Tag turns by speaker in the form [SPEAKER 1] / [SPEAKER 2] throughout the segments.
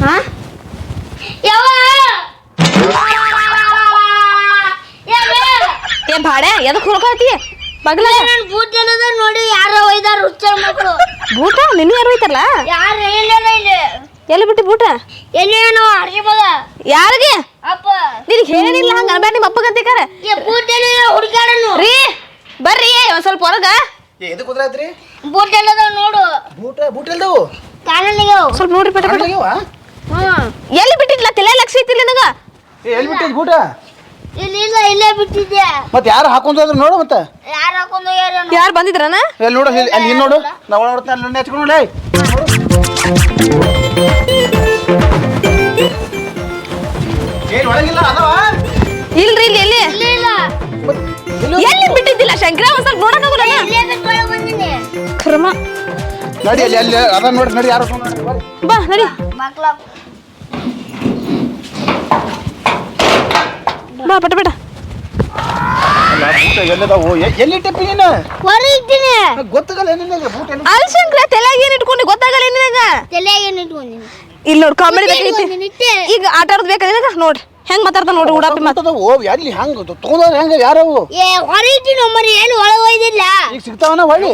[SPEAKER 1] ಹಾ?
[SPEAKER 2] ಏ ಬಾಡೆ ಎದಕ್ ಹುರ್ಕಾತಿ ಬಗ್ಲ
[SPEAKER 1] ನನ್ ಬೂಟ್ ಏನದ? ನೋಡಿ ಯಾರೋ ಒಯ್ದಾರ ಹುಚ್ಚರ ಮಕ್ಕಳು
[SPEAKER 2] ಬೂಟ ನಿನ್ನ ಯಾರು
[SPEAKER 1] ಯಾರು ಇಲ್ಲ ಇಲ್ಲಿ.
[SPEAKER 2] ಎಲ್ಲಿ ಬಿಟ್ಟಿ ಬೂಟ
[SPEAKER 1] ಎಲ್ಲಿನೋ ಹರ್ಸಿಬೋದ
[SPEAKER 2] ಯಾರಿಗೆ?
[SPEAKER 1] ಅಪ್ಪ.
[SPEAKER 2] ನಿನಗೆ ಹೇಳಿಲ್ಲ ಹಂಗ ಅನ್ಬೇಡ ನಿಮ್ಮ ಅಪ್ಪಗಂತಿಕಾರ
[SPEAKER 1] ಬೂಟ್ ಎಲ್ಲಿ ಹುಡುಕಾಡನು
[SPEAKER 2] ರೀ ಬರ್ರಿ ಒಂದ್ ಸ್ವಲ್ಪ ಹೊರಗ
[SPEAKER 3] ಎದಕ್ಕೆ
[SPEAKER 1] ಬೂಟ್ ನೋಡು.
[SPEAKER 3] ಬೂಟ ಬೂಟ್ ಎಲ್ದವು?
[SPEAKER 1] ಕಾಣಲಿಗೆ
[SPEAKER 2] ಸ್ವಲ್ಪ ನೋಡ್ರಿ ಪಟ ಪಟ
[SPEAKER 3] ಕಣ್ಣಿಗೆವ?
[SPEAKER 2] ಎಲ್ಲಿ ಬಿಟ್ಟಿದ್ಲ? ತಲೆ ಲಕ್ಷ ಐತಿಲ್ಲ ನಿನಗ?
[SPEAKER 3] ಏ ಎಲ್ಲಿ ಬಿಟ್ಟಿದ್ ಬೂಟ?
[SPEAKER 1] ಇಲ್ಲಿ ಇಲ್ಲ ಇಲ್ಲೇ ಬಿಟ್ಟಿದ್ದೆ
[SPEAKER 3] ಮತ್ತೆ ಯಾರು ಹಾಕೊಂಡು ಹೋದ್ರು ನೋಡು ಮತ್ತೆ.
[SPEAKER 1] ಯಾರು ಹಾಕೊಂಡು ಹೋಗ್ಯಾರ
[SPEAKER 2] ಯಾರು ಬಂದಿದ್ರನ?
[SPEAKER 3] ಎಲ್ಲಿ ನೋಡು ಅಲ್ಲಿ ಅಲ್ಲಿ ಹಿಂದ್ ನೋಡು. ನಾವು ಹಚ್ಕೊಂಡು ನೋಡಿ ಏನ್ ಒಳಗಿಲ್ಲ ಅದಾವ?
[SPEAKER 2] ಇಲ್ರಿ ಇಲ್ಲಿ ಎಲ್ಲಿ
[SPEAKER 1] ಇಲ್ಲ ಇಲ್ಲ
[SPEAKER 3] ಎಲ್ಲಿ
[SPEAKER 2] ಬಿಟ್ಟಿದ್ದಿಲ್ಲ ಶಂಕರ? ಒಂದ್ ಸ್ವಲ್ಪ ನೋಡಕ್ ಕರ್ಮ
[SPEAKER 3] ನಡಿ ಅಲ್ಲಿ ಅಲ್ಲಿ ಅದ ನೋಡಿ ನಡಿ ಯಾರು.
[SPEAKER 2] ಬಾ ನಡಿ. ಬಾ ಪಟ ಪಟ
[SPEAKER 3] ನೀನು? ಗೊತ್ತಾಗಲ್ಲ ಏನಿಲ್ಲ ಬೂಟ
[SPEAKER 2] ಶಂಕರ ಏನ್ ಇಟ್ಕೊಂಡು ಗೊತ್ತಾಗಲ್ಲ ಏನ್
[SPEAKER 1] ತಲೆಯಾಗ ಏನು ಇಟ್ಕೊಂಡಿನಿ
[SPEAKER 2] ಇಲ್ಲಿ ನೋಡಿ ಕಾಮಿಡಿ ಈಗ ಆಟ ಆಡೋದ್ ಬೇಕಾ ನಿನಗ ನೋಡ್ರಿ. ಹೆಂಗ್ ಮಾತಾಡ್ತಾ ನೋಡ್ರಿ ಉಡಾಪಿ ಮಾತು
[SPEAKER 3] ಓ ಎಲ್ಲಿ ಹೆಂಗ್ ತಗೊಂಡ್ರ ಹೆಂಗ ಯಾರು
[SPEAKER 1] ಏ ಹೊರಗೆ ನಮ್ಮರಿ ಮರಿ ಏನು ಒಳಗೆ ಒಯ್ದಿಲ್ಲ
[SPEAKER 3] ಈಗ ಸಿಗ್ತಾವನ ಹೊಳ್ಳಿ?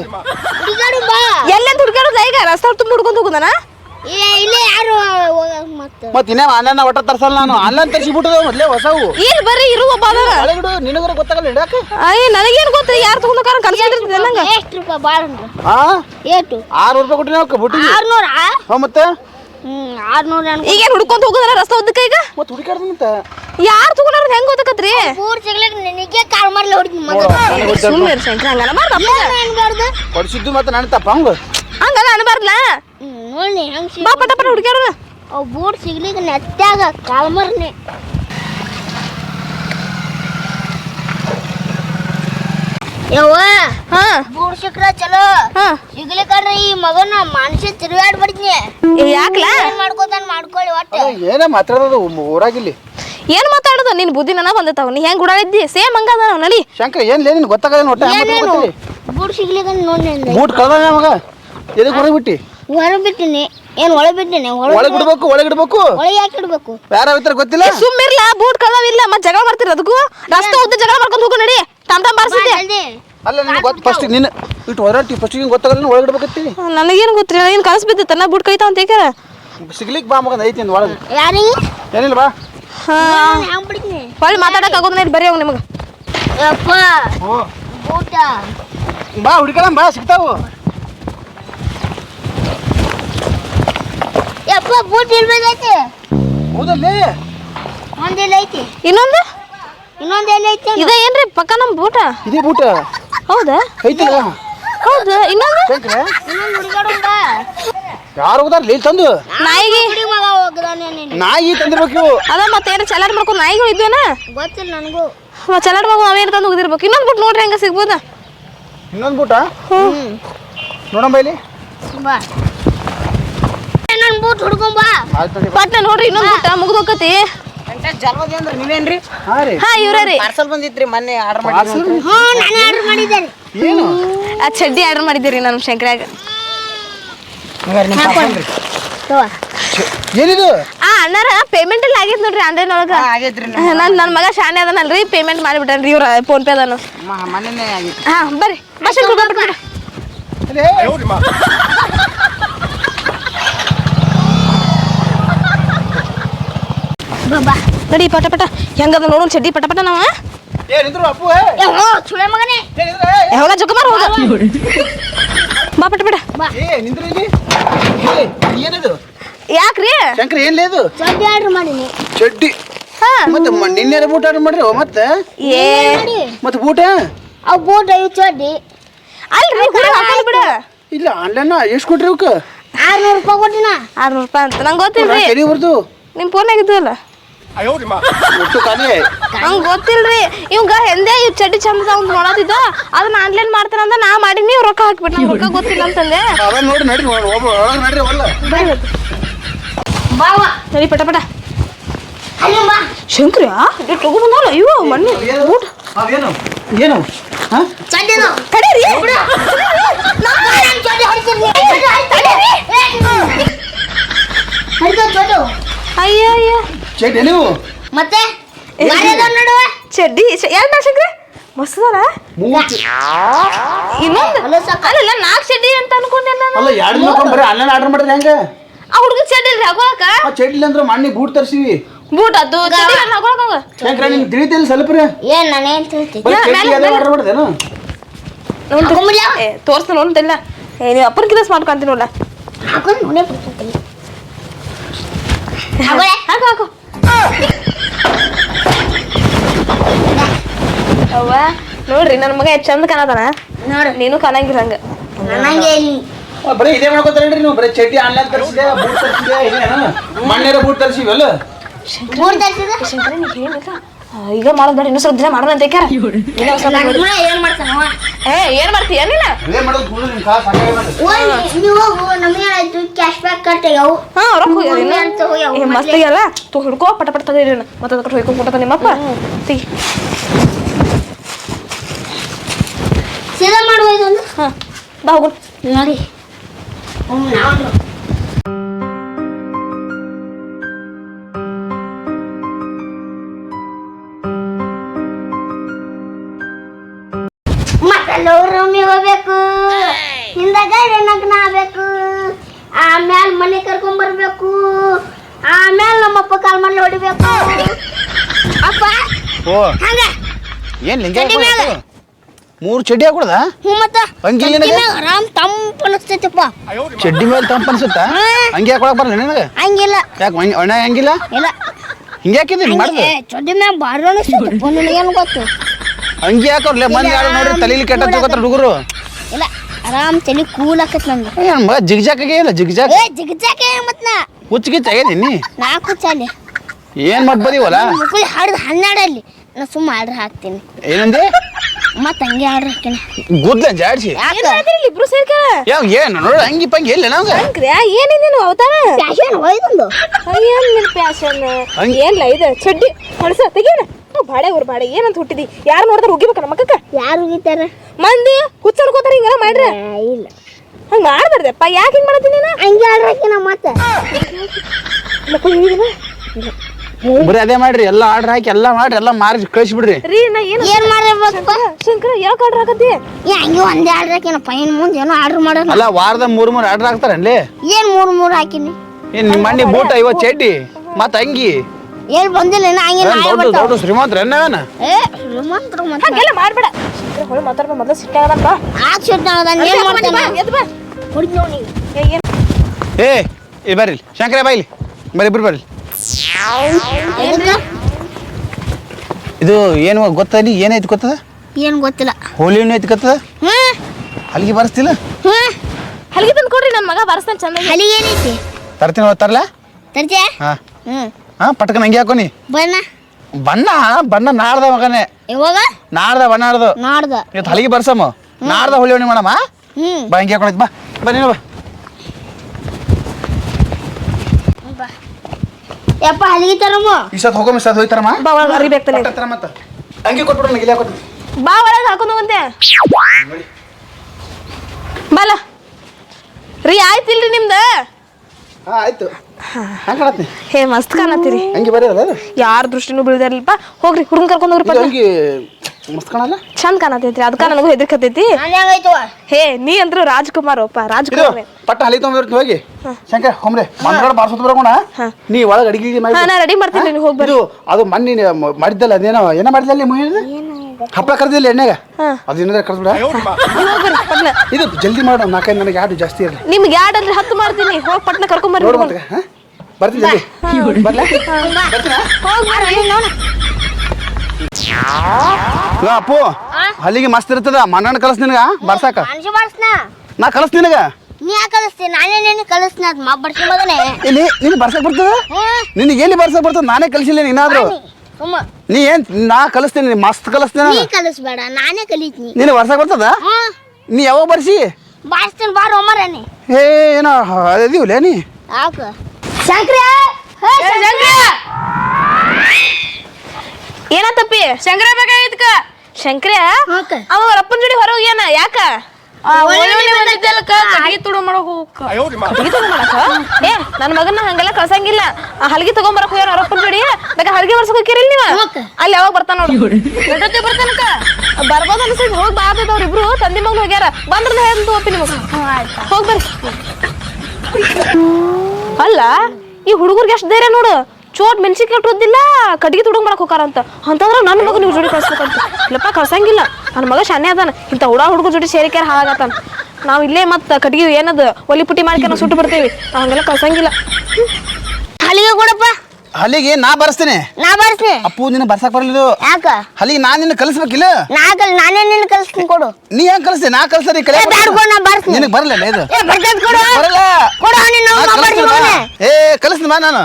[SPEAKER 1] ಹುಡುಗಾಡು ಬಾ.
[SPEAKER 2] ಎಲ್ಲೆಂತ ಹುಡ್ಕಾಡೋದ ಈಗ? ರಸ್ತೆ ತುಂಬ ಹುಡ್ಕೊಂಡ್ ಹೋಗುದನ?
[SPEAKER 1] ಏ ಇಲ್ಲೇ ಯಾರು ಮತ್ತೆ?
[SPEAKER 3] ಇನ್ನೇ ಆನ್ಲೈನ್ ಒಟ್ಟ ತರ್ಸಲ್ಲ ನಾನು? ಆನ್ಲೈನ್ ತರಿಸಿಬಿಟ್ಟದ ಮೊದ್ಲೇ ಹೊಸವು.
[SPEAKER 2] ಇಲ್ಲಿ ಬರ್ರಿ ಇರು ಒಬ್ಬ ಅದ
[SPEAKER 3] ಒಳಗಿಡು ನಿನಗರ ಗೊತ್ತಾಗಲ್ಲ
[SPEAKER 2] ಅಯ್ಯ ನನಗೇನು ಗೊತ್ತು? ಯಾರು ತಗೊಂಡು ಕಾರಣ ಕಲ್ಸಿಟ್ಟಿರ್ತಿದ್ದೆ ನಂಗ.
[SPEAKER 1] ಎಷ್ಟು ರೂಪಾಯಿ ಭಾಳ
[SPEAKER 3] ಹಾ
[SPEAKER 1] ಏಟು.
[SPEAKER 3] ಆರ್ನೂರು ರೂಪಾಯಿ
[SPEAKER 1] ಆರ್ನೂರ?
[SPEAKER 3] ಹಾ ಮತ್ತೆ?
[SPEAKER 1] ಆರ್ನೂರ ಈಗ
[SPEAKER 2] ಏನು ಹುಡ್ಕೊಂತ ಹೋಗೋದಲ್ಲ ರಸ್ತೆ ಉದ್ದಕ್ಕ ಈಗ?
[SPEAKER 3] ಮತ್ತೆ ಹುಡುಕಾಡ್ದ
[SPEAKER 2] ಯಾರು ತಗೊಂಡಾರ ಹೆಂಗ್ ಗೊತ್ತಕತ್ರಿ?
[SPEAKER 1] ಪೂರ್ ಸಿಗ್ಲಿಕ್ಕೆ ನಿನಗೆ ಕಾಲ್ ಮಾಡ್ಲಿ ಹೊಡಿ ಮಗ.
[SPEAKER 2] ಸುಮ್ಮನೆ ಶಂಕರ ಹಂಗಲ್ಲ ಮಾಡ್ದ?
[SPEAKER 1] ಅನ್ಬಾರ್ದು
[SPEAKER 3] ಮತ್ತೆ ನನ್ನ ತಪ್ಪ ಹಂಗ?
[SPEAKER 2] ಹಂಗಲ್ಲ ಅನ್ಬಾರ್ಲ
[SPEAKER 1] ಹ್ಮ್ ನೋಡಿ ಹೆಂಗ್
[SPEAKER 2] ಬಾ ಪಟ ಪಟ ಹುಡ್ಕ್ಯಾರ
[SPEAKER 1] ಅವು ಬೂಟ್ ಸಿಗ್ಲಿಕ್ಕೆ ನೆತ್ತಾಗ ಕಾಲ್ ಮರ್ನಿ ಯವ್ವ
[SPEAKER 2] ಹಾ.
[SPEAKER 1] ಬೂಟ್ ಸಿಕ್ರ ಚಲೋ.
[SPEAKER 2] ಹಾ.
[SPEAKER 1] ಸಿಗ್ಲಿಕ್ಕಂದ್ರೆ ಈ ಮಗನ ಮನುಷ್ಯ ತಿರುಗಾಡ್ ಬಿಡ್ತೀನಿ.
[SPEAKER 2] ಏ, ಯಾಕ್ಲಾ?
[SPEAKER 1] ಏನ್ ಮಾಡ್ಕೋತಾನ ಮಾಡ್ಕೊಳ್ಳಿ ಒಟ್ಟು.
[SPEAKER 3] ಏನೇ ಮಾತಾಡೋದು ಊರಾಗಿಲ್ಲಿ.
[SPEAKER 2] ಏನ್ ಮಾತಾಡೋದು? ನಿನ್ ಬುದ್ಧಿ ನನ್ನ ಬಂದತಾವ. ನೀ ಹೆಂಗ್ ಗುಡಾಡಿದ್ದಿ ಸೇಮ್ ಹಂಗ ನಲಿ. ನಡಿ
[SPEAKER 3] ಶಂಕರ್ ಏನ್ ಲೇ ನಿನ್ ಗೊತ್ತಾಗದ ಒಟ್ಟ
[SPEAKER 1] ಏನೇನು? ಬೂಟ್ ಸಿಗ್ಲಿಕ್ಕೆ ನೋಡಿ
[SPEAKER 3] ಬೂಟ್ ಕಳ್ದ ಮಗ. ಎದಕ್ಕೆ ಹೊರಗೆ ಬಿಟ್ಟಿ?
[SPEAKER 1] ಹೊರಗೆ ಬಿಟ್ಟಿನಿ. ಏನ್ ಒಳಗೆ ಬಿಟ್ಟಿನಿ?
[SPEAKER 3] ಒಳಗೆ ಬಿಡ್ಬೇಕು ಒಳಗೆ ಇಡ್ಬೇಕು.
[SPEAKER 1] ಒಳಗೆ ಯಾಕೆ ಇಡ್ಬೇಕು?
[SPEAKER 3] ಯಾರ ಇರ್ತಾರ ಗೊತ್ತಿಲ್ಲ?
[SPEAKER 2] ಸುಮ್ಮಿರ್ಲ ಬೂಟ್ ಕಳ್ದಾವಿಲ್ಲ ಮತ್ ಜಗಳ ಮಾಡ್ತಿರ ಅದಕ್ಕೂ ರಸ್ತೆ ಉದ್ದ ಜಗಳ ಮಾಡ್ಕೊಂಡು ಹೋಗು ನಡಿ. ತಮ್ ತಮ್ ಬಾರ್ಸಿದ್ದೆ.
[SPEAKER 3] ಅಲ್ಲ ನಿನ್ ಗೊತ್ತು ಫಸ್ಟ್ ನಿನ್ನ ಇಟ್ಟು ಹೊರಟಿ ಫಸ್ಟ್ ನಿಂಗೆ ಗೊತ್ತಾಗಲ್ಲ ಒಳಗಡೆ ಬೇಕತ್ತಿ
[SPEAKER 2] ನನಗೇನು ಗೊತ್ತಿಲ್ಲ ಏನು ಕನಸು ಬಿದ್ದಿತ್ತ ನಾ ಬುಡ್ ಕೈತಾ ಅಂತ ಏಕಾರ
[SPEAKER 3] ಸಿಗ್ಲಿಕ್ಕೆ ಬಾ ಮಗನ ಐತಿ ಒಳಗೆ.
[SPEAKER 1] ಯಾರಿ?
[SPEAKER 3] ಏನಿಲ್ಲ ಬಾ.
[SPEAKER 2] ಹಾ. ಹೊಳ್ಳಿ ಮಾತಾಡಕ್ ಆಗೋದ್ ಬರೀ ಅವ್ ನಿಮಗ.
[SPEAKER 1] ಯಪ್ಪ.
[SPEAKER 3] ಹ್ಞೂ
[SPEAKER 1] ಬೂಟ
[SPEAKER 3] ಬಾ ಹುಡುಕಲ್ಲ ಬಾ ಸಿಗ್ತಾವು.
[SPEAKER 1] ಯಪ್ಪ ಬೂಟ್ ಇರ್ಬೇಕೈತಿ
[SPEAKER 3] ಹೌದಲ್ಲಿ.
[SPEAKER 1] ಒಂದೆಲ್ಲ ಐತಿ?
[SPEAKER 2] ಇನ್ನೊಂದು?
[SPEAKER 1] ಇನ್ನೊಂದು ಎಲ್ಲ ಐತಿ?
[SPEAKER 2] ಇದ ಏನ್ರಿ ಪಕ್ಕ ನಮ್ ಬೂಟ?
[SPEAKER 3] ಇದೇ ಬೂಟ.
[SPEAKER 2] ಹೌದಾ?
[SPEAKER 3] ಐತಿಲ್ಲ
[SPEAKER 2] ಹೌದು ಇನ್ನೊಂದು?
[SPEAKER 1] ಇನ್ನೊಂದ್
[SPEAKER 3] ಯಾರು ಹೋದಾರ ಲೀಲ್ ತಂದು?
[SPEAKER 2] ನಾಯಿಗೆ?
[SPEAKER 1] ಹುಡುಗಿ ಮಗ ಹೋಗದಾನೆ ನೀನು
[SPEAKER 3] ನಾಯಿ ತಂದಿರ್ಬೇಕು ಇವು.
[SPEAKER 2] ಅದ ಮತ್ತೆ ಏನು ಚಲಾಡ್ ಮಾಡ್ಕೊಂಡು ನಾಯಿಗಳು ಇದ್ವೇನ?
[SPEAKER 1] ಗೊತ್ತಿಲ್ಲ ನನಗೂ.
[SPEAKER 2] ಚಲಾಡ್ ಮಗು ಅವೇನು ತಂದು ಹೋಗಿರ್ಬೇಕು ಇನ್ನೊಂದು ಬಿಟ್ಟು ನೋಡ್ರಿ ಹೆಂಗ ಸಿಗ್ಬೋದ?
[SPEAKER 3] ಇನ್ನೊಂದು ಬೂಟ? ನೋಡಮ್ಮ ಇಲ್ಲಿ
[SPEAKER 1] ಬಾ. ಇನ್ನೊಂದ್ ಬೂಟ್ ಹುಡ್ಕೊಂಡ್ ಬಾ.
[SPEAKER 3] ಆಯ್ತು ನೋಡಿ
[SPEAKER 2] ಪಟ್ನ ನೋಡ್ರಿ ಇನ್ನೊಂದು ಬಿಟ್ಟ ಮುಗ್ದು ಹೋಗತಿ
[SPEAKER 4] ಜನ್ಮದಿನ ಅಂದ್ರೆ ನೀವೇನ್ರಿ
[SPEAKER 3] ಹಾಂ ರೀ
[SPEAKER 2] ಹಾ ಇವ್ರ ರೀ
[SPEAKER 4] ಪಾರ್ಸಲ್ ಬಂದಿತ್ರಿ ಮೊನ್ನೆ ಆರ್ಡರ್ ಮಾಡಿ
[SPEAKER 3] ಪಾರ್ಸಲ್
[SPEAKER 1] ಹ್ಞೂ ನಾನು ಆರ್ಡರ್ ಮಾಡಿದ್ದೇನೆ
[SPEAKER 3] ಏನು
[SPEAKER 2] ಆ ಚಡ್ಡಿ ಆರ್ಡರ್ ಮಾಡಿದ್ದೀರಿ ನಾನು ಶಂಕರಾಗ
[SPEAKER 4] ನಿಮ್ಮ ಪಾರ್ಸಲ್ ರೀ
[SPEAKER 1] ತಗೋ.
[SPEAKER 3] ಏನಿದು
[SPEAKER 2] ಆ ಅಣ್ಣಾರ ಪೇಮೆಂಟ್ ಎಲ್ಲ ಆಗೈತೆ ನೋಡ್ರಿ ಆನ್ಲೈನ್ ಒಳಗ
[SPEAKER 4] ಹಾ, ಆಗೈತ್ರಿ
[SPEAKER 2] ನನ್ನ ನನ್ನ ಮಗ ಶಾಣೆ ಅದನಲ್ರಿ ಪೇಮೆಂಟ್ ಮಾಡಿಬಿಟ್ಟನ್ರಿ ಇವ್ರ ಫೋನ್ ಪೇ ಅದಾನು
[SPEAKER 4] ಮನೆನೇ ಆಗೈತಿ
[SPEAKER 2] ಹಾ ಬರ್ರಿ ಬಸ್
[SPEAKER 1] ಬಾ ಬಾ.
[SPEAKER 2] ನಡಿ ಪಟ ಪಟ. ಹೆಂಗದ ನೋಡೋಣ ಚಡ್ಡಿ ಪಟ ಪಟ ನಾವ
[SPEAKER 3] ಏನಿದ್ರು ಅಪ್ಪು ಏ?
[SPEAKER 1] ಏ, ಹೋ ಸುಳೆ ಮಗನೇ?
[SPEAKER 2] ಯಾವಾಗ ಜುಕಮಾರ್ ಹೋಗ ಬಾ ಪಟ ಪಟ.
[SPEAKER 3] ಏ ನಿಂದ್ರು ಇಲ್ಲಿ. ಏ, ಏನಿದು?
[SPEAKER 2] ಯಾಕ್ರಿ?
[SPEAKER 3] ಶಂಕರ್ ಏನ್ ಇದು?
[SPEAKER 1] ಚಡ್ಡಿ ಆರ್ಡರ್ ಮಾಡೀನಿ.
[SPEAKER 3] ಚಡ್ಡಿ.
[SPEAKER 2] ಹಾ.
[SPEAKER 3] ಮತ್ತೆ ನಿನ್ನೆ ಬೂಟ್ ಆರ್ಡರ್ ಮಾಡ್ರಿ ಮತ್ತೆ?
[SPEAKER 2] ಏ.
[SPEAKER 3] ಮತ್ತೆ ಬೂಟ
[SPEAKER 1] ಆ ಬೂಟ ಐ ಚಡ್ಡಿ.
[SPEAKER 2] ಅಲ್ರಿ ಹಾಕೊಂಡ್ ಬಿಡ
[SPEAKER 3] ಇಲ್ಲ ಆನ್ಲೈನ್ ಎಷ್ಟು ಕೊಟ್ರಿ ಅವಕ್ಕೆ
[SPEAKER 1] ಆರ್ನೂರು ರೂಪಾಯಿ ಕೊಟ್ಟಿನ.
[SPEAKER 2] ಆರ್ನೂರು ರೂಪಾಯಿ ಅಂತ. ನಂಗೆ ಗೊತ್ತಿಲ್ಲ
[SPEAKER 3] ತಲೆ ಬರ್ದು.
[SPEAKER 2] ನಿಮ್ ಫೋನ್
[SPEAKER 3] ಖಾಲಿ
[SPEAKER 2] ನಂಗೆ ಗೊತ್ತಿಲ್ರಿ. ಇವಂಗ ಹೆಂದೆ ಇವ್ ಚಡ್ಡಿ ಚಂದ ಅಂತ ನೋಡತ್ತಿದ್ದ ಅದನ್ನ ಆನ್ಲೈನ್ ಮಾಡ್ತಾನಂದ ನಾ ಮಾಡಿ ನೀವು ರೊಕ್ಕ ಹಾಕ್ಬಿಟ್ಟು ನಂಗೆ ರೊಕ್ಕ ಗೊತ್ತಿಲ್ಲ ಅಂತಂದೆ.
[SPEAKER 3] ನೋಡಿ ನಡ್ರಿ ಒ- ಒಬ್ಬ ಒಳಗೆ ನಡ್ರಿ ಒಲ್ಲ
[SPEAKER 1] ಬಾವ
[SPEAKER 2] ಸರಿ ಪಟ ಪಟ.
[SPEAKER 1] ಅಲ್ಲಿ ಇದು
[SPEAKER 2] ಶಂಕ್ರಿಯ? ತಗೋ ಬಂದಲ್ಲ ಅಯ್ಯೋ ಮಣ್ಣು. ಬೂಟ್
[SPEAKER 3] ಏನು?
[SPEAKER 1] ಚಡ್ಡಿನು.
[SPEAKER 2] ತಡೀರಿ. ಅಯ್ಯ ಅಯ್ಯ
[SPEAKER 3] ಚಡ್ಡಿ ನೀವು
[SPEAKER 1] ಮತ್ತೆ? ನೋಡುವ?
[SPEAKER 2] ಚಡ್ಡಿ ಎರಡು ಶಂಕ್ರೆ ಮಸ್ತದಲ್ಲ
[SPEAKER 3] ಮೂರ್ ಚ-
[SPEAKER 2] ಇನ್ನೊಂದು?
[SPEAKER 1] ಹೊಲಸಕ್ಕ.
[SPEAKER 2] ಅಲ್ಲಲ್ಲ ನಾಲ್ಕು ಚಡ್ಡಿ ಅಂತ ಅನ್ಕೊಂಡೆ ನಾನು.
[SPEAKER 3] ಅಲ್ಲ ಎರಡು ದಿನ ಬರೀ ಆನ್ಲೈನ್ ಆರ್ಡರ್ ಮಾಡಿದ್ರೆ ಹೆಂಗೆ?
[SPEAKER 2] ಆ ಹುಡುಗ ಚಡ್ಡಿ ಇಲ್ರಿ ಹಾಕೋಕ
[SPEAKER 3] ಆ ಅಂದ್ರೆ ಮಣ್ಣಿ ಬೂಟ್ ತರ್ಸಿವಿ
[SPEAKER 2] ಬೂಟ್ ಅದು ಚಡ್ಡಿ
[SPEAKER 3] ತಿಳಿತಿಲ್ಲ ಸ್ವಲ್ಪ ರೀ
[SPEAKER 1] ಏನ್ ನಾನು ಏನ್ ತಿಳ್ತಿ?
[SPEAKER 3] ಬರೀ ಅದೇ ಆರ್ಡರ್ ಮಾಡಿದೇನು
[SPEAKER 1] ಹಾಕೊಂಬಿಡ್ಲ
[SPEAKER 2] ಏ ತೋರ್ಸ್ತಾನ ನೋಡ್ತಿಲ್ಲ ಏ ನೀವು ಅಪ್ಪನ ಕಿಲಸ್ ಮಾಡ್ಕೊಂತೀನಲ್ಲ
[SPEAKER 1] ಹಾಕೊಂಡ್ ನೋಡೇ ಬಿಡ್ತೀನಿ ಹಾಕೊಳ್ಳೆ
[SPEAKER 2] ಹಾಕು ಹಾಕು. ಅವ್ವ ನೋಡ್ರಿ ನನ್ನ ಮಗ ಎಷ್ಟ್ ಚಂದ ಕಾಣತಾನ.
[SPEAKER 1] ನೋಡು.
[SPEAKER 2] ನೀನು ಕಾಣಂಗಿರಂಗ ಹಂಗ.
[SPEAKER 1] ನನಗೆ ಇಲ್ಲಿ.
[SPEAKER 3] ಆ, ಬರೀ ಇದೇ ಮಾಡ್ಕೊತಾರೇನ್ರಿ ನೀವು ಬರೀ ಚಡ್ಡಿ ಆನ್ಲೈನ್ ತರಿಸಿದೆ ಬೂಟ್ ತರಿಸಿದೆ ಮಣ್ಣಿರೋ ಬೂಟ್ ತರಿಸಿವಲ್ಲ
[SPEAKER 1] ತರ್ಸಿದ
[SPEAKER 2] ಶಂಕರ ನೀ ಹೇಳಿಲ್ಲ ಈಗ ಮಾಡೋದ್ ಬೇಡ ಇನ್ನೂ ಸ್ವಲ್ಪ ದಿನ ಮಾಡೋಣ ಅಂತ ಯಾಕ್ಯಾರ ಇನ್ನೂ ಸ್ವಲ್ಪ
[SPEAKER 1] ನನ್ನ ಏನ್ ಮಾಡ್ತಾನವ
[SPEAKER 2] ಏ ಏನ್ ಮಾಡ್ತೀಯ ಏನಿಲ್ಲ.
[SPEAKER 3] ಇದೇ ಮಾಡೋದು ಗುರು ನಿಮ್ಮ ಕಾಸು ಸಾಕಾಗಿದೆ
[SPEAKER 1] ಓಯ್ ನೀವು ಹೋಗು ನಮಗೆ ಆಯ್ತು? ಕ್ಯಾಶ್ ಬ್ಯಾಕ್ ಕಟ್ಟಾಗ್ಯಾವು
[SPEAKER 2] ಹಾ ರೊಕ್ಕ ಹೋಗ್ಯಾವ ಇನ್ನು.
[SPEAKER 1] ಅಂತ ಹೋಗ್ಯಾವು
[SPEAKER 2] ಏ ಮಸ್ತ್ ಆಗ್ಯಾವ ತು ಹಿಡ್ಕೋ ಪಟ ಪಟ ತೆಗೀರಿ ಮತ್ತೆ ಅದಕ್ಕೆ ಹೋಯ್ಕೊಂಡು ಕೊಟ್ಟದ ನಿಮ್ಮಪ್ಪ. ತೆಗಿ
[SPEAKER 1] ಸೀದಾ ಮಾಡುವ ಇದೊಂದು
[SPEAKER 2] ಹಾ. ಬಾ ಹೋಗೋಣ
[SPEAKER 1] ನೋಡಿ. ಮತ್ತಲ್ಲವ್ರು ಹೋಗ್ಬೇಕು ಹಿಂದ ಗಾಡಿ ನಗ್ನ ಆಗ್ಬೇಕು ಆಮೇಲೆ ಮನೆ ಕರ್ಕೊಂಡ್ ಬರ್ಬೇಕು. ಆಮ್ಯಾಲ ನಮ್ಮಪ್ಪ ಕಾಲ್ ಮಾಡಿ ಹೊಡಿಬೇಕು. ಅಪ್ಪ!
[SPEAKER 3] ಓ!
[SPEAKER 1] ಹಂಗ.
[SPEAKER 3] ಏನು ಲಿಂಗ
[SPEAKER 1] ಚಡ್ಡಿ ಮ್ಯಾಗ.
[SPEAKER 3] ಮೂರು ಚಡ್ಡಿ ಹಾಕೊಡ್ದ
[SPEAKER 1] ಹ್ಞೂ ಮತ್ತ.
[SPEAKER 3] ಹಂಗಿಲ್ಲ
[SPEAKER 1] ಚಡ್ಡಿ
[SPEAKER 3] ನಿನಗೆ?
[SPEAKER 1] ಮ್ಯಾಗ ಆರಾಮ್ ತಂಪು ಅನಿಸ್ತೈತಪ್ಪ.
[SPEAKER 3] ಚಡ್ಡಿ ಮೇಲೆ ತಂಪ ಅನ್ಸುತ್ತ? ಹಂಗೆ ಹಾಕೊಳಕ್ ಬರಲ್ಲ ನಿನಗೆ?
[SPEAKER 1] ಹಂಗಿಲ್ಲ.
[SPEAKER 3] ಯಾಕೆ ಒಣ ಹಂಗಿಲ್ಲ?
[SPEAKER 1] ಇಲ್ಲ.
[SPEAKER 3] ಹಿಂಗೆ ಹಾಕಿದ್ದೀನಿ ಮಾಡ್ದೆ?
[SPEAKER 1] ಚಡ್ಡಿ ಮ್ಯಾಗ ಬಾರಿ ಅನಿಸ್ತೈತಪ್ಪ ನಿನಗೇನು ಗೊತ್ತು?
[SPEAKER 3] ಹಂಗೆ ಹಾಕೋರ್ಲೆ ಮಂದಿ ಯಾರು ನೋಡ್ರಿ ತಲೀಲಿ ಕೆಟ್ಟ ತಗೋತಾರ ಹುಡುಗರು.
[SPEAKER 1] ಇಲ್ಲ ಆರಾಮ್ ತಲೆ ಕೂಲ್ ಆಕತ್ ನಂದು
[SPEAKER 3] ಜಿಗ್ ಮಗ ಆಗಿ ಇಲ್ಲ ಜಿಗ್ಜಾಕ್?
[SPEAKER 1] ಏ ಜಿಗಜಾಕೆ ಮತ್ ನಾ?
[SPEAKER 3] ಹುಚ್ಚಿಗಿಚ್ಚ ನಿನ್ನಿ
[SPEAKER 1] ನಾಲ್ಕು ಚಾಲಿ
[SPEAKER 3] ಏನ್ ಮತ್ ಬದೀವಲ್ಲ
[SPEAKER 1] ಮುಕ್ಕಳಿ ಹಾಡ್ದು ಹನ್ನೆರಡಲ್ಲಿ. ನಾ ಸುಮ್ಮ ಆರ್ಡ್ರ್ ಹಾಕ್ತೀನಿ.
[SPEAKER 3] ಏನಂದೆ?
[SPEAKER 1] ಮತ್ ಹಂಗೆ ಆಡ್ರಿ ಹಾಕಿನ
[SPEAKER 3] ಗುದ್ಲ ಜಾಡ್ಸಿ
[SPEAKER 2] ಇಬ್ರು ಸೇರ್ಕ
[SPEAKER 3] ಯಾವ ಏನು ನೋಡ ಹಂಗಿ ಪಂಗಿ ಇಲ್ಲ ನಾವ್
[SPEAKER 2] ಏನಿದೇನು ಅವತಾರ?
[SPEAKER 1] ಫ್ಯಾಷನ್ ಒಯ್ದೊಂದು
[SPEAKER 2] ಏನ್ ನಿನ್ ಪ್ಯಾಶನ್
[SPEAKER 3] ಹಂಗ್-
[SPEAKER 2] ಏನ್ಲ ಇದು? ಚಡ್ಡಿ? ಹೊಳಸ ತೆಗೀನ? ಬಾಳೆ ಊರ್ ಬಾಳೆ ಏನಂತ ಹುಟ್ಟಿದಿ? ಯಾರು ನೋಡಿದ್ರೆ ಉಗಿಬೇಕ ನಮ್ಮ ಮಕ್ಕಕ್ಕ
[SPEAKER 1] ಯಾರು ಉಗಿತಾರ?
[SPEAKER 2] ಮಂದಿ ಹುಚ್ಚಾಡ್ಕೋತಾರ ಹಿಂಗೆಲ್ಲ ಮಾಡ್ರ?
[SPEAKER 1] ಇಲ್ಲ.
[SPEAKER 2] ಹಂಗೆ ಮಾಡ್ಬಾರ್ದಪ್ಪ ಯಾಕೆ ಹಿಂಗ್ ಮಾಡತ್ತೀನಿ ನೀನು?
[SPEAKER 1] ಹಂಗೆ ಆಡ್ರಿ ಹಾಕಿನ ಮತ್ತೆ.
[SPEAKER 2] ಮಕ್ಕಳು ಹೇಳಿದಿನ
[SPEAKER 3] ಬರೀ ಅದೇ ಮಾಡ್ರಿ ಎಲ್ಲ ಆರ್ಡರ್ ಹಾಕಿ ಎಲ್ಲ ಮಾಡ್ರಿ ಎಲ್ಲ ಮಾರಿ ಕಳಿಸ್ಬಿಡ್ರಿ.
[SPEAKER 2] ರೀ ನಾ ಏನು
[SPEAKER 1] ಏನ್ ಮಾಡ್ಬೇಕಪ್ಪ
[SPEAKER 2] ಶಂಕರ ಯಾಕೆ ಆರ್ಡರ್ ಹಾಕತ್ತಿ?
[SPEAKER 1] ಏ ಹಂಗೆ ಒಂದೇ ಆರ್ಡರ್ ಹಾಕಿನಪ್ಪ ಇನ್ ಮುಂದೆ ಏನೋ ಆರ್ಡರ್ ಮಾಡೋಣ
[SPEAKER 3] ಅಲ್ಲ ವಾರದ ಮೂರ್ ಮೂರ್ ಆರ್ಡರ್ ಹಾಕ್ತಾರಲ್ಲಿ
[SPEAKER 1] ಏನು ಮೂರು ಮೂರು ಹಾಕಿನಿ?
[SPEAKER 3] ಏನ್ ನಿಮ್ಮ ಮಣ್ಣಿ ಬೂಟ ಇವತ್ತು ಚಡ್ಡಿ ಮತ್ತ ಅಂಗಿ?
[SPEAKER 1] ಏನ್ ಬಂದಿಲ್ಲ ಇನ್ನ ಹಂಗೆ
[SPEAKER 3] ಏನ್
[SPEAKER 1] ನಾಳೆ
[SPEAKER 3] ದೊಡ್ಡ
[SPEAKER 1] ಬರ್ತಾವ
[SPEAKER 3] ದೊಡ್ಡ ಶ್ರೀಮಂತರ ಏನೇನ
[SPEAKER 1] ಏ ಶ್ರೀಮಂತರು ಮತ್ತೆ?
[SPEAKER 2] ಹಂಗೆಲ್ಲ ಮಾಡ್ಬೇಡ. ಶಂಕರ ಹೊಳೆ ಮಾತಾಡ್ಬ ಮೊದಲು ಸಿಟ್ಟಾಗದಪ್ಪ
[SPEAKER 1] ಆಕ್ ಸುತ್ತ ಏನ್ ಮಾಡ್ತಾನ?
[SPEAKER 2] ಎದ್ದು ಬಾ.
[SPEAKER 1] ಹೊಡಿದ್ ನೋಡಿ
[SPEAKER 2] ಏ, ಏನ್?
[SPEAKER 3] ಏ ಬರ್ರಿ ಶಂಕರ ಬಾಯ್ಲಿ ಬರ್ರಿ ಇಬ್ರು ಬರ್ರಿ ಇದು ಏನು ಗೊತ್ತಿ ಏನೈತಿ ಗೊತ್ತದ?
[SPEAKER 1] ಏನ್ ಗೊತ್ತಿಲ್ಲ.
[SPEAKER 3] ಹೋಲಿ ಹಣ್ಣು ಐತಿ ಗೊತ್ತದ?
[SPEAKER 1] ಹ್ಞೂ
[SPEAKER 3] ಅಲ್ಲಿಗೆ ಬರ್ಸ್ತಿಲ್ಲ?
[SPEAKER 1] ಹ್ಞೂ
[SPEAKER 2] ಹಲ್ಗಿ ತಂದು ಕೊಡ್ರಿ ನನ್ನ ಮಗ ಬರ್ಸ್ತಾನೆ ಚಂದ
[SPEAKER 1] ಹಲಿ ಏನೈತಿ
[SPEAKER 3] ತರ್ತೀನಿ ಓದ್ತಾರಲ್ಲ ತರ್ಲ?
[SPEAKER 1] ತರ್ತೀಯ?
[SPEAKER 3] ಹಾ.
[SPEAKER 1] ಹ್ಮ್.
[SPEAKER 3] ಹಾ ಹಂಗೆ ಹಾಕೋನಿ
[SPEAKER 1] ಬಣ್ಣ.
[SPEAKER 3] ಬಣ್ಣ? ಬಣ್ಣ ನಾಡ್ದ ಮಗನೇ.
[SPEAKER 1] ಯಾವಾಗ?
[SPEAKER 3] ನಾಡ್ದ ಬಣ್ಣ ಆಡ್ದು
[SPEAKER 1] ನಾಡ್ದ.
[SPEAKER 3] ಇವತ್ತು ಹಲಿಗೆ ಬರ್ಸಮ್ಮ. ನಾಡ್ದ ಹೋಳಿ ಹುಣ್ಣಿ ಮಾಡಮ್ಮ ಬಾ ಹಂಗೆ ಹಾಕೊಳತ್ ಬಾ. ಬನ್ನಿ ನೀನು ಬಾ
[SPEAKER 1] ಬಾ. ಯಪ್ಪ ಹಲಗಿ ತರಮ್ಮ
[SPEAKER 3] ಈ ಸತ್ ಹೋಗೋ ಮಿಸ್ ಹೋಯ್ತಾರಮ್ಮ?
[SPEAKER 2] ಬಾ ಒಳಗೆ ಅರಿಬೇಕು ತಲೆ
[SPEAKER 3] ತರ ಮತ್ತ. ಅಂಗಿ ಕೊಟ್ಬಿಡು ನನಗೆ ಇಲ್ಲಿ ಹಾಕೋತೀನಿ
[SPEAKER 2] ಬಾ ಒಳಗೆ ಹಾಕೊಂಡು ಹೋಗಂತೆ. ಬಾಲ ರೀ ಆಯ್ತಿಲ್ರಿ ನಿಮ್ದು?
[SPEAKER 3] ಹಾ ಆಯ್ತು. ಹಂಗೆ
[SPEAKER 2] ಹೇ ಮಸ್ತ್ ಕಾಣತ್ತೀರಿ.
[SPEAKER 3] ಹಂಗೆ ಬರೀರಲ್ಲ ಅದು?
[SPEAKER 2] ಯಾರ ದೃಷ್ಟಿನೂ ಬೀಳ್ದಿರಲಿಪ್ಪ ಹೋಗ್ರಿ ಹುಡುಗ ಕರ್ಕೊಂಡು ಹೋಗ್ರಿ
[SPEAKER 3] ಹಂಗೆ ಮಸ್ತ್ ಕಾಣಲ್ಲ
[SPEAKER 2] ಚಂದ ಕಾಣತೈತ್ರಿ. ಅದಕ್ಕ ನನಗೂ ಹೆದರ್ಕತೈತಿ. ಹೇ ನೀ ಅಂದ್ರು ರಾಜ್ಕುಮಾರ್ ಒಪ್ಪ
[SPEAKER 3] ಇದು
[SPEAKER 2] ರಾಜ್ಕುಮಾರ್
[SPEAKER 3] ಪಟ್ಟ ಹಲಿ ಹೋಗಿ. ಶಂಕರ್ ಹೊಮ್ರೆ ಮಂದ್ರಗಡೆ ಬಾರ್ಸೋದು ಬರೋಣ ನೀ ಒಳಗೆ ಅಡಿಗೆ ಮಾಡಿ
[SPEAKER 2] ಹಾ ನಾ ರೆಡಿ ಮಾಡ್ತೀನಿ ನೀವು ಹೋಗಿ
[SPEAKER 3] ಇದು ಅದು ಮನ್ನಿ ಮಾಡಿದ್ದಲ್ಲ ಅದೇನೋ ಏನ ಮಾಡಿದಲ್ಲಿ ಮುಗಿದ ಹಪ್ಪಳ ಕರ್ದಿಲ್ಲ ಎಣ್ಣೆಗ?
[SPEAKER 2] ಹಾ.
[SPEAKER 3] ಅದು ಏನಾದ್ರೆ ಕರ್ದ್ಬಿಡ
[SPEAKER 2] ನೀವ್ ಹೋಗ್ಬರ್ರಿ ಪಟ್ನ.
[SPEAKER 3] ಇದು ಜಲ್ದಿ ಮಾಡು ನಾಲ್ಕೈದು ನನಗೆ ಯಾರು ಜಾಸ್ತಿ ಇರಲಿ.
[SPEAKER 2] ನಿಮ್ಗೆ ಯಾಡ್ ಅಂದ್ರೆ ಹತ್ತು ಮಾಡ್ತೀನಿ. ಹೋಗಿ ಪಟ್ನ ಕರ್ಕೊಂಬರ್ರಿ
[SPEAKER 3] ನೋಡು ಮತ್ತೆ ಹಾ? ಬರ್ತೀನಿ ಜಲ್ದಿ. ಬರ್ಲಾ? ಇವ ಅಪ್ಪು ಹಲ್ಲಿಗೆ ಮಸ್ತ್ ಇರ್ತದ. ಮಣ್ಣಣ್ಣ ಕಲಸ್ ನಿನಗ ಬರ್ಸಾಕ.
[SPEAKER 1] ಮನುಷ್ಯ ಬರ್ಸ್ನ.
[SPEAKER 3] ನಾ ಕಲಸ್ ನಿನಗ.
[SPEAKER 1] ನೀ ಯಾಕೆ ಕಳಿಸ್ತೀನಿ ನಾನೇ ನಿನ್ನ ಕಳಿಸ್ನ ಅದು ಮಾ ಬರ್ಸಿ ಮಗನೇ.
[SPEAKER 3] ಇಲ್ಲಿ ನೀನು ಬರ್ಸಕ್ ಬರ್ತದ? ನಿನಗೆ ಎಲ್ಲಿ ಬರ್ಸಕ್ ಬರ್ತದ? ನಾನೇ ಕಲಿಸಿಲ್ಲ ನೀನಾದ್ರು
[SPEAKER 1] ನೀ ಸುಮ್ಮ.
[SPEAKER 3] ನೀ ಏನ್ ನಾ ಕಲಿಸ್ತೀನಿ ಮಸ್ತ್ ಕಲಿಸ್ತೀನಿ
[SPEAKER 1] ನೀ ಕಲಿಸ್ಬೇಡ ನಾನೇ ಕಲಿತೀನಿ.
[SPEAKER 3] ನೀನು ಬರ್ಸಕ್ ಬರ್ತದ? ನೀ ಯಾವಾಗ ಬರ್ಸಿ?
[SPEAKER 1] ಬಾರಿಸ್ತೀನಿ ಬಾರ ಮರನಿ
[SPEAKER 3] ಏ ಏನೋ ಅದಿವ್ಲೇ ನೀ?
[SPEAKER 1] ಯಾಕ? ಶಂಕ್ರ
[SPEAKER 2] ಏನತ್ತಪ್ಪಿ ಶಂಕರ ಬೇಕಾಗಿತ್ಕ? ಶಂಕರ?
[SPEAKER 1] ಹಾಕ
[SPEAKER 2] ಅವ ಅಪ್ಪನ ಜೋಡಿ ಹೊರ ಹೋಗ್ಯಾನ ಯಾಕ? ನನ್ ತುಡು ಮಾಡಕ್ ಹೋಗ್ಕ ಕಟ್ಟಿಗೆ ತುಡು ಮಾಡಕ ಏ ನನ್ನ ಮಗನ ಹಂಗೆಲ್ಲ ಕಳ್ಸಂಗಿಲ್ಲ. ಆ ಹಲಗಿ ತಗೊಂಬರಕ್ ಹೋಗ್ಯಾರ ಅವ್ರಪ್ಪನ ಜೋಡಿ? ಬೇಕ ಹಲಗಿ ಬರ್ಸಕ್ ಹೋಗಿರಿಲ್ ನೀವ? ಅಲ್ಲಿ ಯಾವಾಗ ಬರ್ತಾನ ನೋಡಿ. ಎಷ್ಟೊತ್ತಿ ಬರ್ತಾನಕ ಬರ್ಬೋದು ಅನ್ಸೈತಿ ಹೋಗಿ ಬಾರ್ತೈತ ಅವ್ರಿಬ್ರು ತಂದಿ ಮಗನ ಹೋಗ್ಯಾರ. ಬಂದ್ರ ಹೇಳ್ತು ಹೋಗ್ತಿ ನಿಮಗ. ಹೋಗ್ ಬರ್ರಿ. ಅಲ್ಲ ಈ ಹುಡುಗರ್ಗೆ ಎಷ್ಟು ಧೈರ್ಯ ನೋಡು. ಚೋಟ್ ಮೆಣಸಿನ್ಕಾಯಿ ಇಟ್ಟುದಿಲ್ಲ ಕಟ್ಟಿಗೆ ತುಡುಗ್ ಮಾಡಕ್ ಹೋಗಾರಂತ ಅಂತಂದ್ರ ನನ್ನ ಮಗ ನೀವು ಜೋಡಿ ಕಳ್ಸ್ಬೇಕಂತ. ಇಲ್ಲಪ್ಪ ಕಳ್ಸಂಗಿಲ್ಲ. ನನ್ನ ಮಗ ಶಾನೆ ಅದಾನ. ಇಂತ ಹುಡ ಹುಡುಗ ಜೋಡಿ ಸೇರಿಕ್ಯಾರ ಹಾಳಾಗತ್ತಾನ ನಾವು ಇಲ್ಲೇ ಮತ್ತ ಕಟ್ಟಿಗೆ ಏನದು ಒಲಿ ಪುಟ್ಟಿ ಮಾಡ್ಕೊಂಡು ಸುಟ್ಟು ಬರ್ತೀವಿ. ನಾವ್ ಹಂಗೆಲ್ಲ ಕಳ್ಸಂಗಿಲ್ಲ.
[SPEAKER 1] ಹಲಿಗೆ ಕೊಡಪ್ಪ.
[SPEAKER 3] ಹಲಿಗೆ ನಾ ಬರ್ಸ್ತೇನೆ.
[SPEAKER 1] ನಾ ಬರ್ಸ್ತೀನಿ
[SPEAKER 3] ಅಪ್ಪು ನಿನ್ನ ಬರ್ಸಕ್ ಬರಲಿಲ್ಲ.
[SPEAKER 1] ಯಾಕ?
[SPEAKER 3] ಹಲಿಗೆ ನಾ ನಿನ್ನ ಕಲಿಸ್ಬೇಕಿಲ್ಲ?
[SPEAKER 1] ನಾ ಕಲ್ ನಾನೇ ನಿನ್ನ ಕಲಿಸ್ತೀನಿ ಕೊಡು.
[SPEAKER 3] ನೀ ಹೆಂಗ್ ಕಲಿಸ್ತೆ? ನಾ
[SPEAKER 1] ಕಲ್ಸರಿ ಬ್ಯಾಡ ಕೊಡು, ನಾ ಬರ್ಸ್ತೀನಿ.
[SPEAKER 3] ನಿನಗೆ ಬರಲ್ಲ ಇದು?
[SPEAKER 1] ಏ ಬರ್ತೈತ್ ಕೊಡು.
[SPEAKER 3] ಬರಲ್ಲ.
[SPEAKER 1] ಕೊಡು ನಿನ್ನ
[SPEAKER 3] ಕಲಿಸ್ತೀನಿ
[SPEAKER 1] ಬರ್ತೀನಿ
[SPEAKER 3] ಏ ಕಲಿಸ್ತೀನಿ ಬಾ ನಾನು.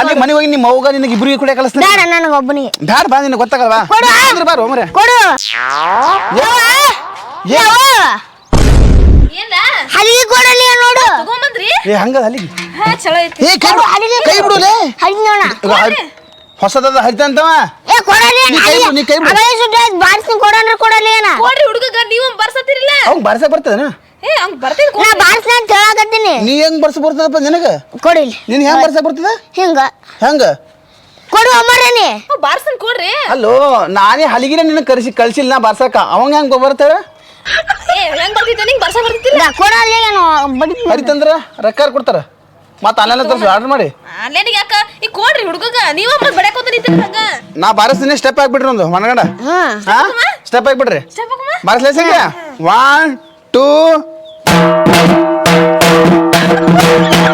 [SPEAKER 3] ಅಲ್ಲಿ ಮನೆ ಹೋಗಿ ನಿಮ್ಮ ಅವ್ಗ ನಿನಗೆ ಇಬ್ಬರಿಗೆ ಕೂಡ ಕಲಿಸ್ತೀನಿ
[SPEAKER 1] ಬೇಡ ನನಗೆ ಒಬ್ಬನಿಗೆ.
[SPEAKER 3] ಬ್ಯಾಡ ಬಾ ನಿನಗೆ ಗೊತ್ತಾಗಲ್ವಾ?
[SPEAKER 1] ಕೊಡು.
[SPEAKER 3] ಅಂದ್ರೆ ಬಾರು ಮರೆ
[SPEAKER 1] ಕೊಡು.
[SPEAKER 3] ಏ
[SPEAKER 1] ಹಲಿಗೆ ಕೊಡಲಿ ನೋಡು?
[SPEAKER 2] ತಗೊಂಬಂದ್ರಿ.
[SPEAKER 3] ಏ ಹಂಗ ಹಲ್ಲಿಗೆ
[SPEAKER 2] ಹಾ ಚಲೋ ಐತಿ.
[SPEAKER 3] ಏ ಕೈ ಬಿಡು
[SPEAKER 1] ಹಲ್ಲಿಗೆ
[SPEAKER 3] ಕೈ ಬಿಡುಲೇ
[SPEAKER 1] ಹಲಿಗೆ ನೋಡ
[SPEAKER 3] ಹೊಸದದ ಹರಿತಂತವ
[SPEAKER 1] ಏ ಕೊಡಲಿ
[SPEAKER 3] ನೀ ಕೈ ಬಿಡು, ನೀ ಕೈ ಬಿಡು.
[SPEAKER 1] ಅದೇ ಸುಟ್ಟ ಬಾರಿಸ್ತೀನಿ ಕೊಡಂದ್ರೆ ಕೊಡಲಿ ಏನ?
[SPEAKER 2] ಕೊಡ್ರಿ ಹುಡುಗಗ ನೀವು ಬರ್ಸತ್ತಿರಿಲ್ಲ
[SPEAKER 3] ಅವ್ನ್ ಬರ್ಸಕ್ ಬರ್ತದನ?
[SPEAKER 2] ಏ ಹಂಗ್ ಬರ್ತೀನಿ
[SPEAKER 1] ನಾ ಬಾರಿಸ್ನ ಅಂತ ಹೇಳಕತ್ತೀನಿ.
[SPEAKER 3] ನೀ ಹೆಂಗ್ ಬರ್ಸ ಬರ್ತದಪ್ಪ ನಿನಗ?
[SPEAKER 1] ಕೊಡಿಲಿ
[SPEAKER 3] ನೀನ್ ಹೆಂಗ್ ಬರ್ಸ ಬರ್ತದ?
[SPEAKER 1] ಹಿಂಗ.
[SPEAKER 3] ಹೆಂಗ?
[SPEAKER 1] ಕೊಡು ಅಮ್ಮರನಿ
[SPEAKER 2] ಬಾರ್ಸನ್ ಕೊಡ್ರಿ.
[SPEAKER 3] ಅಲ್ಲೋ ನಾನೇ ಹಲಿಗಿನ ನಿನ್ನ ಕರೆಸಿ ಕಳ್ಸಿಲ್ಲ ನಾ ಬರ್ಸಕ. ಅವಂಗ ಹೆಂಗ್ ಬರ್ತಾರ
[SPEAKER 2] ಏ ಹೆಂಗ್ ಬರ್ತಿದ್ದ? ನಿಂಗ್ ಬರ್ಸಕ್ ಬರ್ತಿತ್ತಿಲ್ಲ
[SPEAKER 1] ಕೊಡಲಿ ಏನು ಬಡಿ
[SPEAKER 3] ಹರಿತಂದ್ರ ರೊಕ್ಕ ಕೊಡ್ತಾರ? ಮತ್ತ ಅಲ್ಲ ತರ್ಸಿ ಆರ್ಡರ್ ಮಾಡಿ.
[SPEAKER 2] ಅಲ್ಲೇನಿಗೆ ಯಾಕ? ಈ ಕೊಡ್ರಿ ಹುಡುಗಗ. ನೀವ ನಿಂತಿರ ಹಂಗ?
[SPEAKER 3] ನಾ ಬಾರಿಸ್ತೀನಿ ಸ್ಟೆಪ್ ಹಾಕ್ಬಿಡ್ರಿ ಒಂದು ಮನಗಂಡ ಹಾ. ಸ್ಟೆಪ್ ಹಾಕ್ಬಿಡ್ರಿ. ಬಾರಿಸ್ಲೇ ಸಂಖ್ಯೆ ಒನ್ ಟೂ
[SPEAKER 1] Thank you.